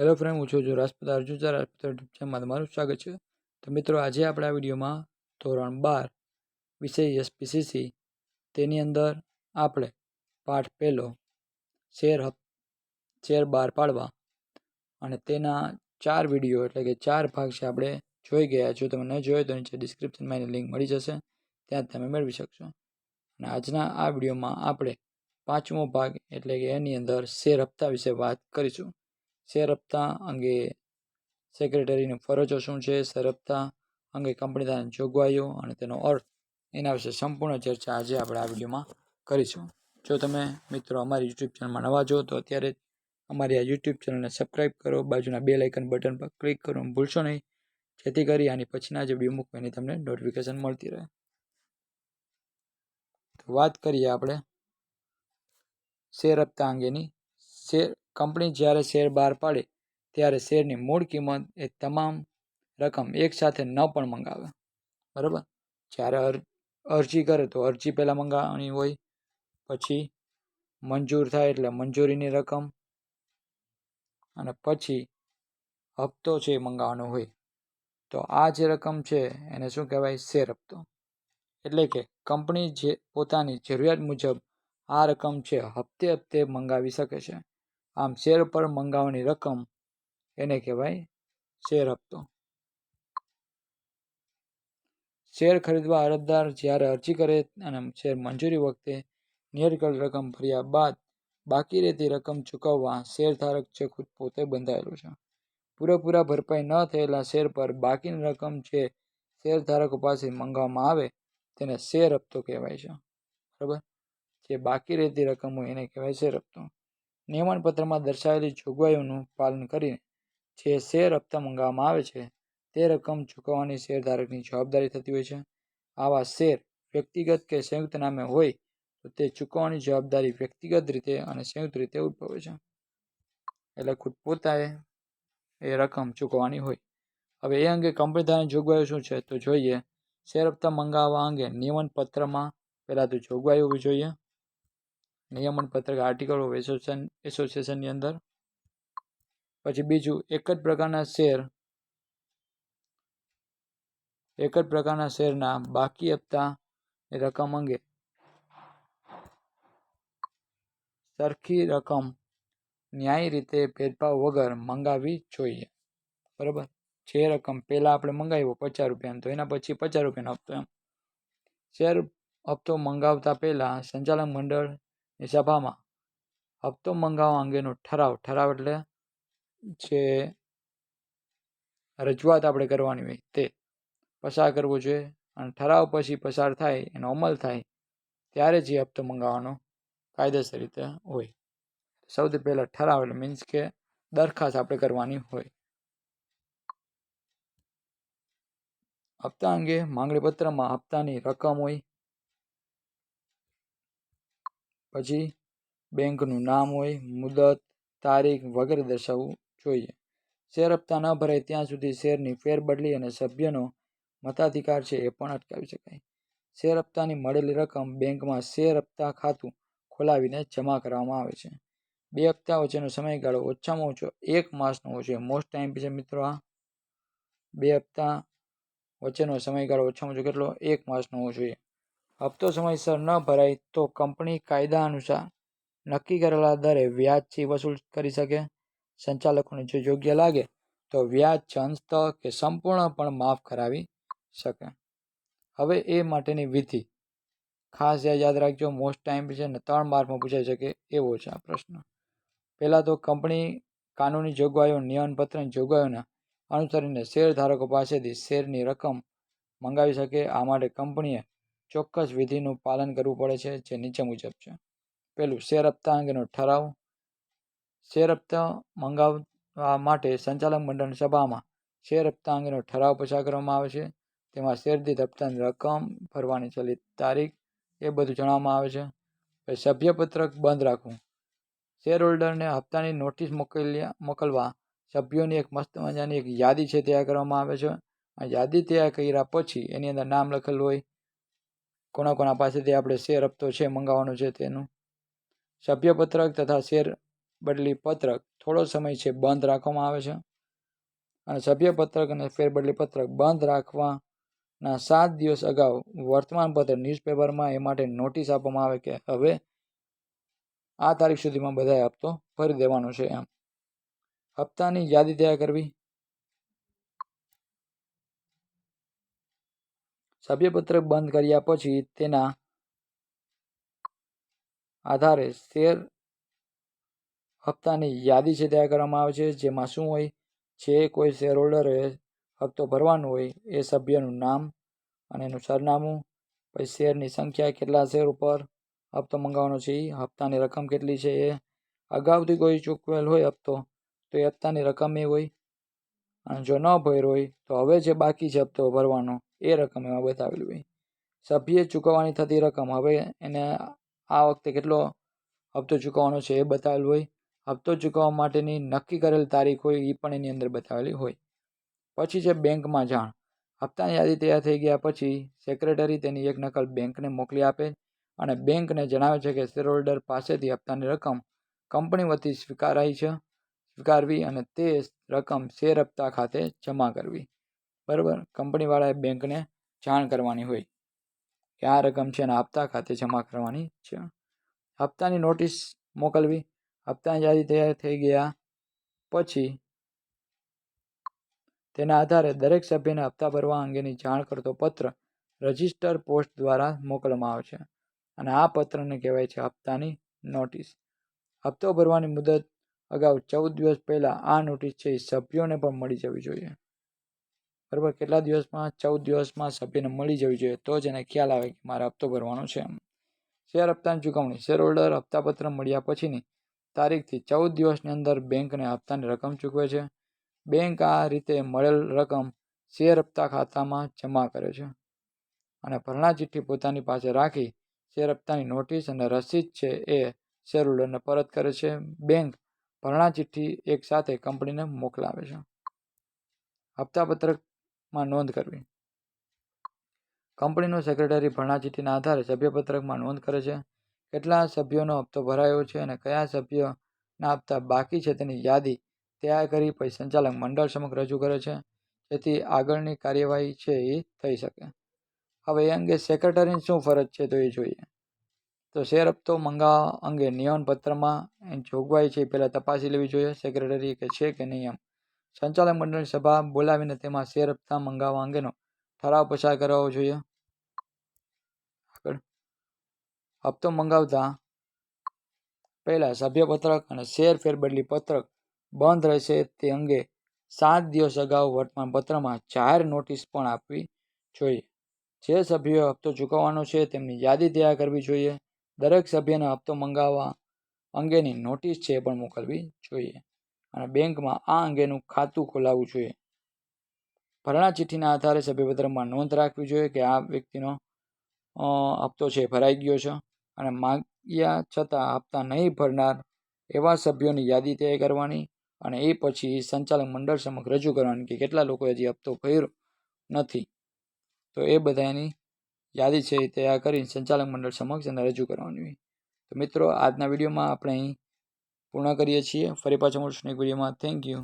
Hello friend હું છું જો રાજપૂત અર્જુન સર રાજપૂત યુટ્યુબ ચેનલમાં તમારું સ્વાગત છે. તો મિત્રો, આજે આપણે આ વિડીયોમાં ધોરણ બાર, વિષય એસપીસીસી તેની અંદર આપણે પાઠ પહેલો, શેર શેર બહાર પાડવા અને તેના ચાર વીડિયો એટલે કે ચાર ભાગ છે આપણે જોઈ ગયા જો તમે ન જોયો તો નીચે ડિસ્ક્રિપ્શનમાં એની લિંક મળી જશે. ત્યાં તમે મેળવી શકશો. અને આજના આ વિડીયોમાં આપણે પાંચમો ભાગ એટલે કે એની અંદર શેર હપ્તા વિશે વાત કરીશું. શેર હપ્તા અંગે સેક્રેટરીની ફરજો શું છે? શેર હપ્તા અંગે કંપની દ્વારા જોગવાઈઓ અને તેનો અર્થ એના વિશે સંપૂર્ણ ચર્ચા આજે આપણે આ વિડીયોમાં કરીશું. જો તમે મિત્રો અમારી યુટ્યુબ ચેનલમાં નવા જો તો અત્યારે અમારી આ યુટ્યુબ ચેનલને સબસ્ક્રાઈબ કરો. બાજુના બે લાઇકન બટન પર ક્લિક કરો ભૂલશો નહીં. જેથી કરી આની પછીના જે વીડિયો મૂકવા એની તમને નોટિફિકેશન મળતી રહે. તો વાત કરીએ આપણે શેર હપ્તા અંગેની. શેર કંપની જ્યારે શેર બહાર પાડે, ત્યારે શેરની મૂળ કિંમત એ તમામ રકમ એકસાથે ન પણ મંગાવે. બરાબર? જ્યારે અરજી કરે તો અરજી પહેલાં મંગાવવાની હોય, પછી મંજૂર થાય એટલે મંજૂરીની રકમ અને પછી હપ્તો છે એ મંગાવવાનો હોય. તો આ જે રકમ છે એને શું કહેવાય? શેર હપ્તો. એટલે કે કંપની જે પોતાની જરૂરિયાત મુજબ આ રકમ છે હપ્તે હપ્તે મંગાવી શકે છે. આમ શેર પર મંગાવવાની રકમ એને કહેવાય શેર હપ્તો. શેર ખરીદવા અરજદાર જ્યારે અરજી કરે અને શેર મંજૂરી વખતે નિયરકળ રકમ ભર્યા બાદ બાકી રહેતી રકમ ચૂકવવા શેરધારક છે ખુદ પોતે બંધાયેલો છે. પૂરેપૂરા ભરપાઈ ન થયેલા શેર પર બાકીની રકમ જે શેરધારકો પાસે મંગાવવામાં આવે તેને શેર હપ્તો કહેવાય છે. બરાબર? જે બાકી રહેતી રકમ હોય એને કહેવાય શેર હપ્તો. નિયમનપત્રમાં દર્શાવેલી જોગવાઈઓનું પાલન કરીને જે શેર હપ્તા મંગાવવામાં આવે છે, તે રકમ ચૂકવવાની શેરધારકની જવાબદારી થતી હોય છે. આવા શેર વ્યક્તિગત કે સંયુક્ત નામે હોય, તો તે ચૂકવવાની જવાબદારી વ્યક્તિગત રીતે અને સંયુક્ત રીતે ઉદ્ભવે છે. એટલે ખુદ પોતાએ એ રકમ ચૂકવવાની હોય. હવે એ અંગે કંપની દ્વારા જોગવાઈઓ શું છે? તો જોઈએ, શેર હપ્તા મંગાવવા અંગે નિયમન પહેલાં તો જોગવાઈ હોવી જોઈએ. નિયમન પત્રક આર્ટિકલ ઓફ એસોસિએશન એસોસિએશનની અંદર. પછી બીજું, એક જ પ્રકારના શેર એક જ પ્રકારના શેરના બાકી હપ્તા રકમ અંગે. સરખી રકમ ન્યાયી રીતે ભેદભાવ વગર મંગાવવી જોઈએ. બરાબર? જે રકમ પહેલાં આપણે મંગાવ્યો પચાસ રૂપિયાનો તો. એના પછી પચાસ રૂપિયાનો હપ્તો એમ. શેર હપ્તો મંગાવતા પહેલાં સંચાલક મંડળની સભામાં હપ્તો મંગાવવા અંગેનો ઠરાવ ઠરાવ એટલે જે રજૂઆત આપણે કરવાની હોય તે પસાર કરવો જોઈએ અને ઠરાવ પછી પસાર થાય, એનો અમલ થાય ત્યારે જ એ હપ્તો મંગાવવાનો કાયદેસર રીતે હોય. સૌથી પહેલાં ઠરાવ એટલે મીન્સ કે દરખાસ્ત આપણે કરવાની હોય. હપ્તા અંગે માંગણીપત્રમાં હપ્તાની રકમ હોય પછી બેંકનું નામ હોય, મુદત, તારીખ વગેરે દર્શાવવું જોઈએ. શેર હપ્તા ન ભરાય ત્યાં સુધી શેરની ફેરબદલી અને સભ્યનો મતાધિકાર છે એ પણ અટકાવી શકાય. શેર હપ્તાની મળેલી રકમ બેંકમાં શેર હપ્તા ખાતું ખોલાવીને જમા કરવામાં આવે છે. બે હપ્તા વચ્ચેનો સમયગાળો ઓછામાં ઓછો એક માસનો હોવો જોઈએ મોસ્ટ ટાઈમ છે મિત્રો આ. બે હપ્તા વચ્ચેનો સમયગાળો ઓછામાં ઓછો કેટલો? એક માસનો હોવો જોઈએ. હપ્તો સમયસર ન ભરાય તો કંપની કાયદા અનુસાર નક્કી કરેલા દરે વ્યાજથી વસૂલ કરી શકે. સંચાલકોને જો યોગ્ય લાગે તો વ્યાજ છંસ્ત કે સંપૂર્ણ પણ માફ કરાવી શકે. હવે એ માટેની વિધિ. ખાસ યાદ રાખજો મોસ્ટ ટાઈમ છે ને ત્રણ માર્કમાં પૂછાઈ શકે એવો છે આ પ્રશ્ન. પહેલાં તો કંપની કાનૂની જોગવાઈઓ નિયમનપત્રની જોગવાઈઓના અનુસરીને શેરધારકો પાસેથી શેરની રકમ મંગાવી શકે. આ માટે કંપનીએ ચોક્કસ વિધિનું પાલન કરવું પડે છે, જે નીચે મુજબ છે. પહેલું, શેર હપ્તા અંગેનો ઠરાવ. શેર હપ્તા મંગાવવા માટે સંચાલક મંડળ સભામાં શેર હપ્તા અંગેનો ઠરાવ પસાર કરવામાં આવે છે. તેમાં શેર દીઠ હપ્તાની રકમ ભરવાની ચલિત તારીખ એ બધું જણાવવામાં આવે છે. સભ્યપત્રક બંધ રાખવું. શેર હોલ્ડરને હપ્તાની નોટિસ મોકલ્યા, મોકલવા સભ્યોની એક મસ્ત મજાની એક યાદી છે, તૈયાર કરવામાં આવે છે. આ યાદી તૈયાર કર્યા પછી એની અંદર નામ લખેલું હોય કોના કોના પાસેથી આપણે શેર હપ્તો છે મંગાવવાનો છે તેનું. સભ્યપત્રક તથા શેર બદલી પત્રક થોડો સમય છે બંધ રાખવામાં આવે છે. અને સભ્ય પત્રક અને ફેરબદલી પત્રક બંધ રાખવાના સાત દિવસ અગાઉ વર્તમાનપત્ર ન્યૂઝપેપરમાં એ માટે નોટિસ આપવામાં આવે કે હવે આ તારીખ સુધીમાં બધાએ હપ્તો ભરી દેવાનો છે એમ. હપ્તાની યાદી તૈયાર કરવી. સભ્યપત્રક બંધ કર્યા પછી તેના આધારે શેર હપ્તાની યાદી છે તૈયાર કરવામાં આવે છે, જેમાં શું હોય છે કોઈ શેર હોલ્ડરે હપ્તો ભરવાનો હોય એ સભ્યનું નામ અને એનું સરનામું, પછી શેરની સંખ્યા કેટલા શેર ઉપર હપ્તો મંગાવવાનો છે એ હપ્તાની રકમ કેટલી છે, એ અગાઉથી કોઈ ચૂકવેલ હોય હપ્તો, તો એ હપ્તાની રકમ એ હોય અને જો ન ભર્યો હોય, તો હવે જે બાકી છે હપ્તો ભરવાનો, એ રકમ એમાં બતાવેલી હોય. સભ્યે ચૂકવવાની થતી રકમ, હવે એને આ વખતે કેટલો હપ્તો ચૂકવવાનો છે એ બતાવેલ હોય. હપ્તો ચૂકવવા માટેની નક્કી કરેલ તારીખ હોય એ પણ એની અંદર બતાવેલી હોય. પછી છે બેંકમાં જાણ. હપ્તાની યાદી તૈયાર થઈ ગયા પછી સેક્રેટરી તેની એક નકલ બેંકને મોકલી આપે અને બેંકને જણાવે છે કે શેર હોલ્ડર પાસેથી હપ્તાની રકમ કંપની વતી સ્વીકારાઈ છે. સ્વીકારવી અને તે રકમ શેર હપ્તા ખાતે જમા કરવી. બરાબર? કંપનીવાળાએ બેંકને જાણ કરવાની હોય. કે આ રકમ છે એના હપ્તા ખાતે જમા કરવાની છે. હપ્તાની નોટિસ મોકલવી. હપ્તાની યાદી તૈયાર થઈ ગયા પછી તેના આધારે દરેક સભ્યને હપ્તા ભરવા અંગેની જાણ કરતો પત્ર રજિસ્ટર પોસ્ટ દ્વારા મોકલવામાં આવે છે. અને આ પત્રને કહેવાય છે હપ્તાની નોટિસ. હપ્તો ભરવાની મુદત અગાઉ ચૌદ દિવસ પહેલાં આ નોટિસ છે એ સભ્યોને પણ મળી જવી જોઈએ. બરાબર? કેટલા દિવસમાં? ચૌદ દિવસમાં સભ્યને મળી જવી જોઈએ. તો જ એને ખ્યાલ આવે કે મારે હપ્તો ભરવાનો છે એમ. શેર હપ્તાની ચૂકવણી. શેર હોલ્ડર હપ્તાપત્ર મળ્યા પછીની તારીખથી ચૌદ દિવસની અંદર બેંકને હપ્તાની રકમ ચૂકવે છે. બેંક આ રીતે મળેલ રકમ શેર હપ્તા ખાતામાં જમા કરે છે. અને ભરણા ચિઠ્ઠી પોતાની પાસે રાખી શેર હપ્તાની નોટિસ અને રસીદ છે એ શેર હોલ્ડરને પરત કરે છે. બેંક ભરણા ચિઠ્ઠી એક કંપનીને મોકલાવે છે. હપ્તાપત્રકમાં નોંધ કરવી. કંપનીનો સેક્રેટરી ભરણા ચિઠ્ઠીના આધારે સભ્યપત્રકમાં નોંધ કરે છે. કેટલા સભ્યોનો હપ્તો ભરાયો છે અને કયા સભ્યોના હપ્તા બાકી છે તેની યાદી તૈયાર કરી પછી સંચાલક મંડળ સમક્ષ રજૂ કરે છે. જેથી આગળની કાર્યવાહી છે એ થઈ શકે. હવે એ અંગે સેક્રેટરીની શું ફરજ છે તો એ જોઈએ. તો શેર હપ્તો મંગાવવા અંગે નિયમનપત્રમાં એની જોગવાઈ છે પહેલાં તપાસી લેવી જોઈએ. સેક્રેટરી કે છે કે નહીં એમ. સંચાલક મંડળની સભા બોલાવીને તેમાં શેર હપ્તા મંગાવવા અંગેનો ઠરાવ પસાર કરાવવો જોઈએ. આગળ. હપ્તો મંગાવતા પહેલાં સભ્યપત્રક અને શેર ફેરબદલી પત્રક બંધ રહેશે તે અંગે સાત દિવસ અગાઉ વર્તમાનપત્રમાં જાહેર નોટિસ પણ આપવી જોઈએ. જે સભ્યોએ હપ્તો ચૂકવવાનો છે તેમની યાદી તૈયાર કરવી જોઈએ. દરેક સભ્યને હપ્તો મંગાવવા અંગેની નોટિસ છે એ પણ મોકલવી જોઈએ. અને બેંકમાં આ અંગેનું ખાતું ખોલાવવું જોઈએ. ભરણા ચિઠ્ઠીના આધારે સભ્યપત્રમાં નોંધ રાખવી જોઈએ કે આ વ્યક્તિનો હપ્તો છે ભરાઈ ગયો છે. અને માગ્યા છતાં હપ્તા નહીં ભરનાર એવા સભ્યોની યાદી તૈયાર કરવાની અને એ પછી સંચાલક મંડળ સમક્ષ રજૂ કરવાની કે કેટલા લોકો હજી હપ્તો ભર્યો નથી. તો એ બધાની યાદી છે એ તૈયાર કરી સંચાલક મંડળ સમક્ષ એને રજૂ કરવાની. તો મિત્રો, આજના વિડીયોમાં આપણે અહીં પૂર્ણ કરીએ છીએ. ફરી પાછા મળશું એક વિડીયોમાં. Thank you